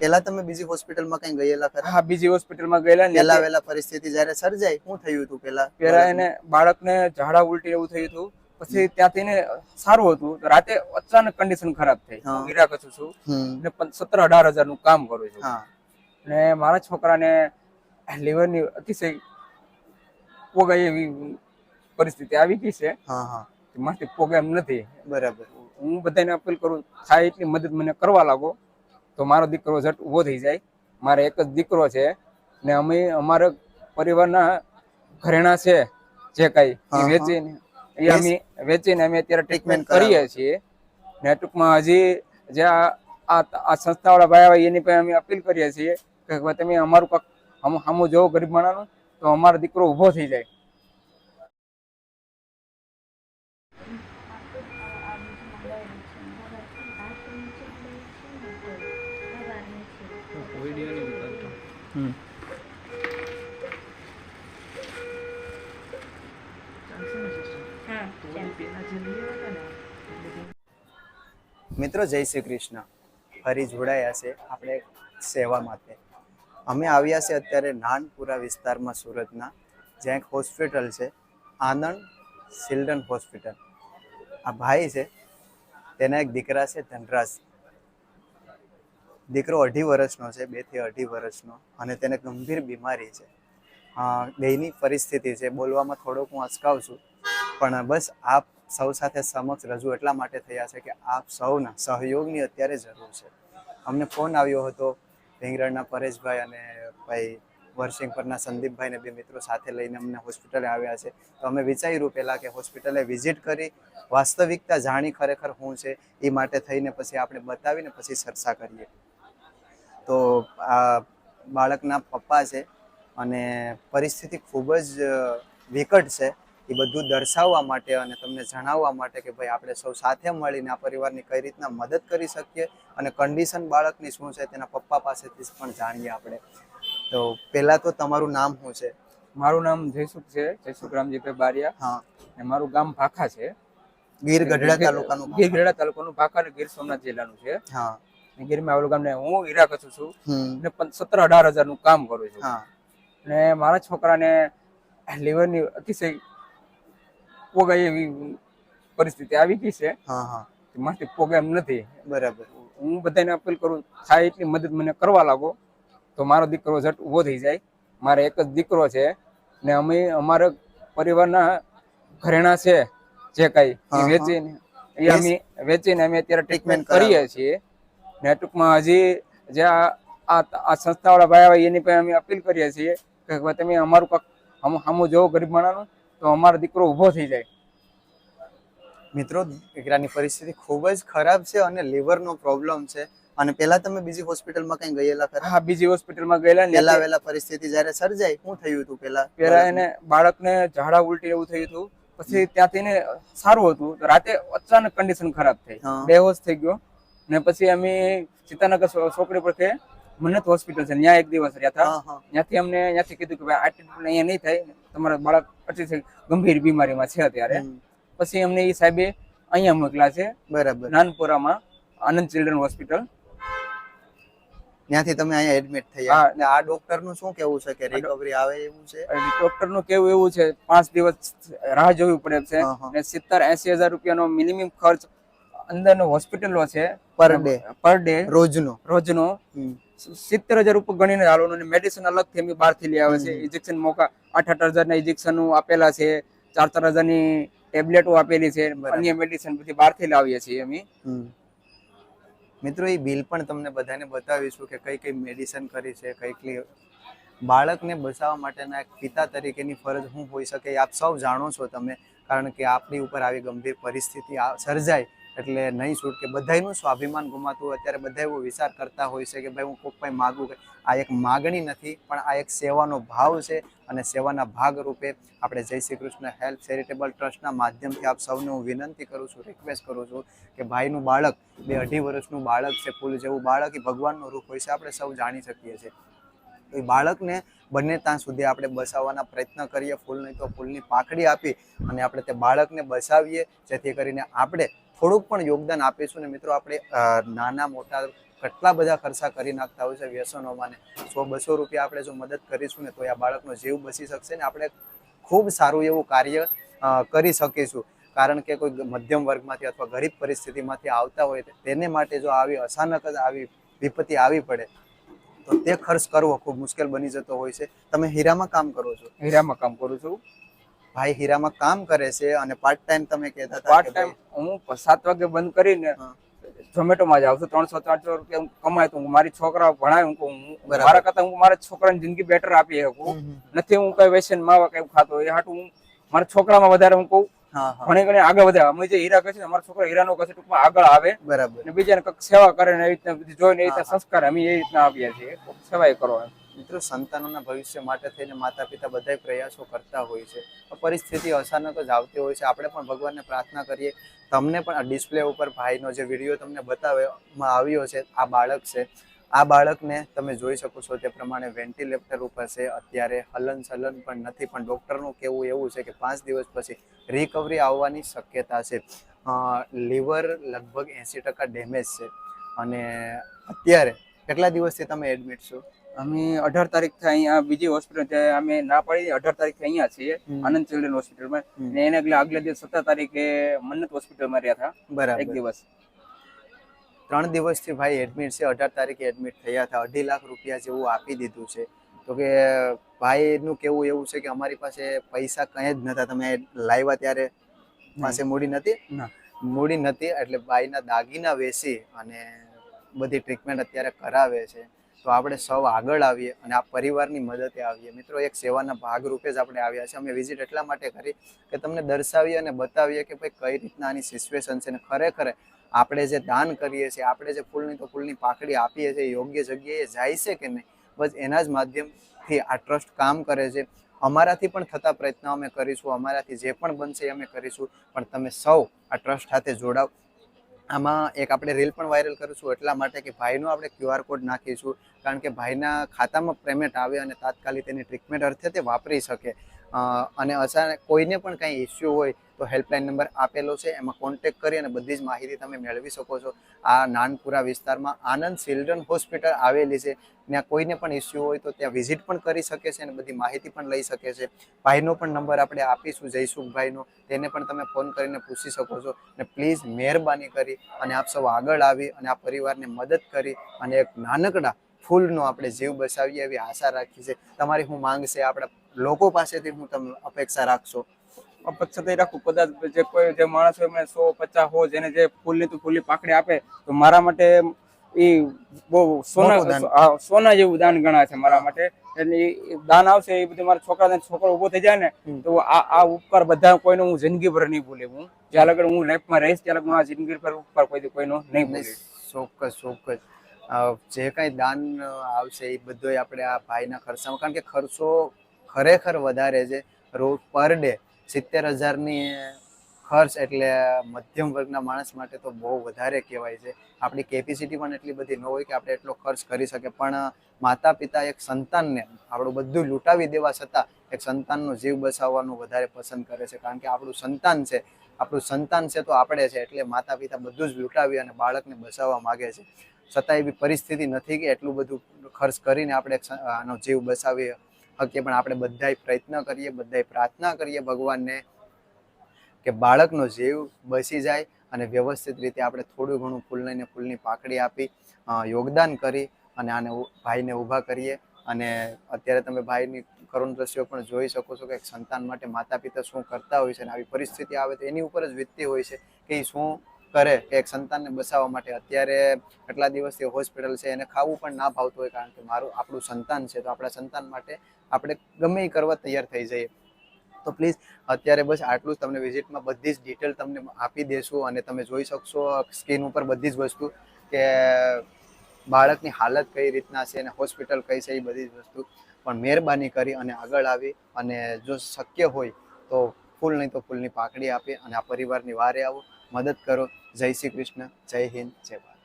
પેલા તમે બીજી હોસ્પિટલમાં કઈ ગયેલા ખરા? હા બીજી હોસ્પિટલમાં ગયેલા ને પેલા વેલા પરિસ્થિતિ જ્યારે સર્જાય શું થયું હતું પેલા પેલા એને બાળકને ઝાડા ઉલટી એવું થયું હતું પછી ત્યાંથી ને સારું હતું. રાતે અચાનક કન્ડિશન ખરાબ થઈ. હા. હીરા કચું છું ને સત્તર અઢાર હજારનું કામ કરું છું. ને મારા છોકરાને લીવરની અતિશય પોગાય એવી પરિસ્થિતિ આવી ગઈ છે. હા પોગે એમ નથી. બરાબર. હું બધાને અપીલ કરું થાય એટલી મદદ મને કરવા લાગો. તો મારો દીકરો ઝટ ઊભો થઈ જાય. મારે એક જ દીકરો છે ને અમે અમારા પરિવારના ઘરેણા છે જે કઈ. વેચીને એ અમે વેચીને અમે અત્યારે ટ્રીટમેન્ટ કરીએ છીએ. ને ટૂંકમાં હજી જે આ આ- સંસ્થાવાળા ભાઈ આવે એની પાસે અમે અપીલ કરીએ છીએ કે તમે અમારું કાંક હમ હમું જોવો ગરીબ માણાનું તો અમારો દીકરો ઊભો થઈ જાય. મિત્રો, જય શ્રી કૃષ્ણ. ફરી જોડાયા છે આપણે સેવા માટે. અમે આવ્યા છે અત્યારે નાનપુરા વિસ્તારમાં સુરતના, જ્યાં એક હોસ્પિટલ છે, આનંદ ચિલ્ડ્રન હોસ્પિટલ આ ભાઈ છે, તેના એક દીકરા છે, ધનરાજ. દીકરો અઢી વર્ષનો છે બેથી અઢી વર્ષનો, અને તેને ગંભીર બીમારી છે. દૈનિક પરિસ્થિતિ છે, બોલવામાં થોડોક હું અચકાવ છું પણ બસ આપ સૌ સાથે સમક્ષ રજૂ એટલા માટે થયા છે કે આપ સૌના સહયોગની અત્યારે જરૂર છે. અમને ફોન આવ્યો હતો ભીંગરણના પરેશભાઈ અને ભાઈ વર્ષિંગ પરના સંદીપભાઈ ને બે મિત્રો સાથે લઈને અમને હોસ્પિટલે આવ્યા છે. તો અમે વિચાર્યું પહેલાં કે હોસ્પિટલે વિઝિટ કરી વાસ્તવિકતા જાણી ખરેખર શું છે એ માટે થઈને પછી આપણે બતાવીને પછી ચર્ચા કરીએ. તો આ બાળકના પપ્પા છે અને પરિસ્થિતિ ખૂબ જ વિકટ છે. એ બધું દર્શાવવા માટે અને તમને જણાવવા માટે કે ભાઈ આપણે સૌ સાથે મળીને આ પરિવારની કઈ રીતના મદદ કરી શકીએ અને કન્ડિશન બાળકની શું છે તેના પપ્પા પાસેથી પણ જાણીએ આપણે. તો પહેલાં તો તમારું નામ શું છે? મારું નામ જયસુખ છે જયસુખ રામજીભાઈ બારિયા. હા. મારું ગામ ભાખા છે. ગીર ગઢડા તાલુકાનું ગીર ગઢડા તાલુકાનું ભાખા અને ગીર સોમનાથ જિલ્લાનું છે. હા. ગીરમાં આવેલું ગામ ને હું હીરા કચું છું. અને સત્તર અઢાર હજારનું કામ કરું છું. હા. ને મારા છોકરાને લીવરની અતિશય પોગાય એવી પરિસ્થિતિ આવી ગઈ છે. હા હા. એમ નથી. બરાબર. હું બધાને અપીલ કરું થાય એટલી મદદ મને કરવા લાગો તો મારો દીકરો ઝટ ઊભો થઈ જાય. મારે એક જ દીકરો છે ને અમે અમારા પરિવારના ઘરેણા છે જે કઈ. વેચીને એ અમે વેચીને અમે અત્યારે ટ્રીટમેન્ટ કરીએ છીએ. ને ટૂંકમાં હજી જે આ આ સંસ્થાવાળા ભાઈ આવે એની પણ અમે અપીલ કરીએ છીએ કે તમે અમારું કાંક જોવો ગરીબ માણસનું તો અમારો દીકરો ઊભો થઈ જાય. મિત્રો દીકરાની પરિસ્થિતિ ખૂબ જ ખરાબ છે અને લીવરનો પ્રોબ્લેમ છે. અને પહેલા તમે બીજી હોસ્પિટલમાં કઈ ગયેલા ખરા? હા બીજી હોસ્પિટલમાં ગયેલા પેલા વેલા પરિસ્થિતિ જ્યારે સર્જાય શું થયું હતું પેલા પેલા એને બાળકને ઝાડા ઉલટી એવું થયું હતું. પછી ત્યાંથી ને સારું હતું. તો રાતે અચાનક કન્ડિશન ખરાબ થઈ. બે બેહોશ થઈ ગયો. ને પછી અમે સીતાનગર છોકરી પરથી પર મન્નત હોસ્પિટલ છે. ત્યાં એક દિવસ રહ્યા હતા. હા હા. ત્યાંથી અમને ત્યાંથી કીધું કે ભાઈ આ ટ્રીટમેન્ટ અહીંયા નહીં થાય. તમારા બાળક અતિશય ગંભીર બીમારીમાં છે અત્યારે. પછી અમને એ સાહેબે અહીંયા મોકલા છે બરાબર. નાનપુરામાં આનંદ ચિલ્ડ્રન હોસ્પિટલ. ત્યાંથી તમે અહીંયા એડમિટ થયા. અને આ ડોક્ટરનું શું કેવું છે કે રિકવરી આવે એવું છે? ડોક્ટરનું કેવું એવું છે પાંચ દિવસ રાહ જોવી પડે છે. અને. સિત્તેર એસી હજાર રૂપિયાનો મિનિમમ ખર્ચ અંદરનો હોસ્પિટલો છે. Per day. Per day. રોજનો. રોજનો. સિત્તેર હજાર ઉપર ગણીને હાલવાનું અને મેડિસિન અલગથી અમે બહારથી લઈ આવે છે. ઇન્જેક્શન મોકા આઠ આઠ હજારના ઇન્જેક્શનો આપેલા છે. ચાર ચાર હજારની ટેબ્લેટો આપેલી છે. અન્ય મેડિસિન બધી બહારથી લાવીએ છીએ અમે. મિત્રો એ બિલ પણ તમને બધાને બતાવીશું કે કઈ કઈ મેડિસિન કરી છે કઈ કઈ બાળકને બચાવવા માટેના એક પિતા તરીકેની ફરજ શું હોઈ શકે આપ સૌ જાણો છો તમે. કારણ કે આપણી ઉપર આવી ગંભીર પરિસ્થિતિ સર્જાય એટલે નહીં છૂટ કે બધાયનું સ્વાભિમાન ગુમાતું અત્યારે બધા એવો વિચાર કરતા હોય છે કે ભાઈ હું કોક પાસે માગું કે આ એક માગણી નથી, પણ આ એક સેવાનો ભાવ છે અને સેવાના ભાગ રૂપે આપણે જય શ્રી કૃષ્ણ હેલ્થ ચેરિટેબલ ટ્રસ્ટના માધ્યમથી આપ સૌને હું વિનંતી કરું છું રિક્વેસ્ટ કરું છું કે ભાઈનું બાળક, બે અઢી વર્ષનું બાળક છે ફૂલ જેવું બાળક એ ભગવાનનું રૂપ હોય છે, આપણે સૌ જાણી શકીએ છીએ. તો એ બાળકને બંને ત્યાં સુધી આપણે બસાવવાના પ્રયત્ન કરીએ, ફૂલ નહીં તો ફૂલની પાકડી આપી અને આપણે તે બાળકને બચાવીએ જેથી કરીને આપણે થોડુંક પણ યોગદાન આપીશું ને મિત્રો આપણે નાના મોટા કેટલા બધા ખર્ચા કરી નાખતા હોય છે વ્યસનોમાં સો બસો રૂપિયા આપણે જો મદદ કરીશું ને, તો આ બાળકનો જીવ બચી શકશે ને, આપણે ખૂબ સારું એવું કાર્ય કરી શકીશું. કારણ કે કોઈ મધ્યમ વર્ગમાંથી અથવા ગરીબ પરિસ્થિતિમાંથી આવતા હોય તેને માટે જો આવી અચાનક જ આવી વિપત્તિ આવી પડે, તો તે ખર્ચ કરવો ખૂબ મુશ્કેલ બની જતો હોય છે. તમે હીરામાં કામ કરો છો? હીરામાં કામ કરું છું. ભાઈ હીરામાં કામ કરે છે અને પાર્ટ ટાઈમ તમે કહેતા પાર્ટ ટાઈમ હું સાત વાગે બંધ કરીને. ઝોમેટોમાં જાઉં છું. ત્રણસો ચારસો રૂપિયા હું કમાય તો હું મારી છોકરા ભણાય હું કહું મારા કરતા હું મારા છોકરાની જિંદગી બેટર આપી શકું. નથી હું કઈ વેસન માવા કઈ ખાતો એ હાટું હું મારા છોકરામાં વધારે હું કહું. ઘણી ઘણી આગળ વધે અમે જે હીરા કહે છે ને, અમારા છોકરા હીરાનો કહે છે ટૂંકમાં આગળ આવે. બરાબર. અને બીજાને કંઈક સેવા કરે ને એવી રીતના જોઈને એ રીતના સંસ્કાર અમે એ રીતના આપીએ છીએ. સેવા કરો એમ. મિત્રો, સંતાનોના ભવિષ્ય માટે થઈને માતા પિતા બધાય પ્રયાસો કરતા હોય છે. પરિસ્થિતિ અચાનક જ આવતી હોય છે. આપણે પણ ભગવાનને પ્રાર્થના કરીએ. તમને પણ આ ડિસ્પ્લે ઉપર ભાઈનો જે વીડિયો તમને બતાવવામાં આવ્યો છે, આ બાળક છે. આ બાળકને તમે જોઈ શકો છો તે પ્રમાણે વેન્ટિલેટર ઉપર છે. અત્યારે હલન ચલન પણ નથી, પણ ડૉક્ટરનું કહેવું એવું છે કે પાંચ દિવસ પછી રિકવરી આવવાની શક્યતા છે. લીવર લગભગ એંસી ટકા ડેમેજ છે. અને અત્યારે કેટલા દિવસથી તમે એડમિટ છો? અમે અઢાર તારીખથી અહીંયા બીજી હોસ્પિટલ અમે ના પાડી અઢાર તારીખથી અહીંયા છીએ આનંદ ચિલ્ડ્રન હોસ્પિટલમાં. ને એને આગલે આગલા દિવસ સત્તર તારીખે મન્નત હોસ્પિટલમાં રહ્યા હતા. બરાબર. એક દિવસ. ત્રણ દિવસથી ભાઈ એડમિટ છે અઢાર તારીખે એડમિટ થયા હતા. અઢી લાખ રૂપિયા જેવું આપી દીધું છે. તો કે ભાઈનું કેવું એવું છે કે અમારી પાસે પૈસા કંઈ જ નતા તમે લાવ્યા ત્યારે પાસે મૂડી નથી. મૂડી નથી એટલે ભાઈના દાગીના વેચી અને બધી ટ્રીટમેન્ટ અત્યારે કરાવે છે. તો આપણે સૌ આગળ આવીએ અને આ પરિવારની મદદે આવીએ. મિત્રો, એક સેવાના ભાગરૂપે જ આપણે આવ્યા છે અમે વિઝિટ એટલા માટે કરી કે તમને દર્શાવીએ અને બતાવીએ કે ભાઈ કઈ રીતના આની સિચ્યુએશન છે ને ખરેખર આપણે જે દાન કરીએ છીએ, આપણે જે ફૂલની તો ફૂલની પાકડી આપીએ છીએ યોગ્ય જગ્યાએ જાય છે કે નહીં? બસ એના જ માધ્યમથી આ ટ્રસ્ટ કામ કરે છે. અમારાથી પણ થતા પ્રયત્નો અમે કરીશું, અમારાથી જે પણ બનશે એ અમે કરીશું. પણ તમે સૌ આ ટ્રસ્ટ સાથે જોડાવ. આમાં એક આપણે રીલ પણ વાયરલ કરીશું એટલા માટે કે ભાઈનો આપણે ક્યુઆર કોડ નાખીશું, કારણ કે ભાઈના ખાતામાં પેમેન્ટ આવે અને તાત્કાલિક તેની ટ્રીટમેન્ટ અર્થે તે વાપરી શકે. અને અચાનક કોઈને પણ કાંઈ ઇસ્યુ હોય તો હેલ્પલાઇન નંબર આપેલો છે, એમાં કોન્ટેક્ટ કરી અને બધી જ માહિતી તમે મેળવી શકો છો. આ નાનપુરા વિસ્તારમાં આનંદ ચિલ્ડ્રન હોસ્પિટલ આવેલી છે. ત્યાં કોઈને પણ ઇસ્યુ હોય તો ત્યાં વિઝિટ પણ કરી શકે છે અને બધી માહિતી પણ લઈ શકે છે. ભાઈનો પણ નંબર આપણે આપીશું, જયસુખભાઈનો. તેને પણ તમે ફોન કરીને પૂછી શકો છો અને પ્લીઝ મહેરબાની કરી અને આપ સૌ આગળ આવી અને આ પરિવારને મદદ કરી અને એક નાનકડા ફૂલનો આપણે જીવ બચાવીએ એવી આશા રાખી છે. તમારી હું માંગ છે, આપણા લોકો પાસેથી હું તમે અપેક્ષા રાખશો. એ રાખું કદાચ જે કોઈ જે માણસ હોય એમને સો પચાસ હો જેને જે ફૂલની તો ફૂલની પાકડી આપે તો મારા માટે એ બહુ સોના. સોના જેવું દાન ગણાય છે મારા માટે. એટલે દાન આવશે એ બધું મારા છોકરા છોકરો ઊભો થઈ જાય ને તો આ આ ઉપકાર બધા કોઈનો હું જિંદગી ભર નહીં ભૂલે હું. જ્યાં લગન હું લાઈફમાં રહીશ ત્યાં લગન આ જિંદગી પર ઉપકાર કોઈ કોઈનો નહીં ભૂલે. ચોક્કસ ચોક્કસ. જે કાંઈ દાન આવશે એ બધો આપણે આ ભાઈના ખર્ચામાં. કારણ કે ખર્ચો ખરેખર વધારે છે રોજ પર ડે. સિત્તેર હજારની ખર્ચ એટલે મધ્યમ વર્ગના માણસ માટે તો બહુ વધારે કહેવાય છે. આપણી કેપેસિટી પણ એટલી બધી ન હોય કે આપણે એટલો ખર્ચ કરી શકે પણ માતા પિતા એક સંતાનને આપણું બધું લૂંટાવી દેવા છતાં એક સંતાનનો જીવ બચાવવાનું વધારે પસંદ કરે છે. કારણ કે આપણું સંતાન છે. આપણું સંતાન છે તો આપણે છે એટલે માતા પિતા બધું જ લૂંટાવી અને બાળકને બચાવવા માગે છે. છતાં એવી પરિસ્થિતિ નથી કે એટલું બધું ખર્ચ કરીને આપણે આનો જીવ બચાવી શકીએ પણ આપણે બધાય પ્રયત્ન કરીએ, બધાય પ્રાર્થના કરીએ ભગવાનને કે બાળકનો જીવ બસી જાય અને વ્યવસ્થિત રીતે આપણે થોડું ઘણું ફૂલને ફૂલની પાકડી આપી યોગદાન કરી અને આને ભાઈને ઊભા કરીએ. અને અત્યારે તમે ભાઈની કરુણ દ્રશ્યો પણ જોઈ શકો છો કે એક સંતાન માટે માતા પિતા શું કરતા હોય છે અને આવી પરિસ્થિતિ આવે તો એની ઉપર જ વીતતી હોય છે કે એ શું કરે કે એક સંતાનને બચાવવા માટે. અત્યારે કેટલા દિવસથી હોસ્પિટલ છે, એને ખાવું પણ ના ભાવતું હોય કારણ કે મારું, આપણું સંતાન છે, તો આપણા સંતાન માટે આપણે ગમે એ કરવા તૈયાર થઈ જઈએ. તો પ્લીઝ અત્યારે બસ આટલું જ તમને વિઝિટમાં બધી જ ડિટેલ તમને આપી દેશું અને તમે જોઈ શકશો સ્કીન ઉપર બધી જ વસ્તુ કે બાળકની હાલત કઈ રીતના છે અને હોસ્પિટલ કઈ છે એ બધી જ વસ્તુ. પણ મહેરબાની કરી અને આગળ આવી અને જો શક્ય હોય તો ફૂલ નહીં તો ફૂલની પાકડી આપી અને આ પરિવારની વારે આવો. મદદ કરો. જય શ્રી કૃષ્ણ. જય હિન્દ. જય ભારત.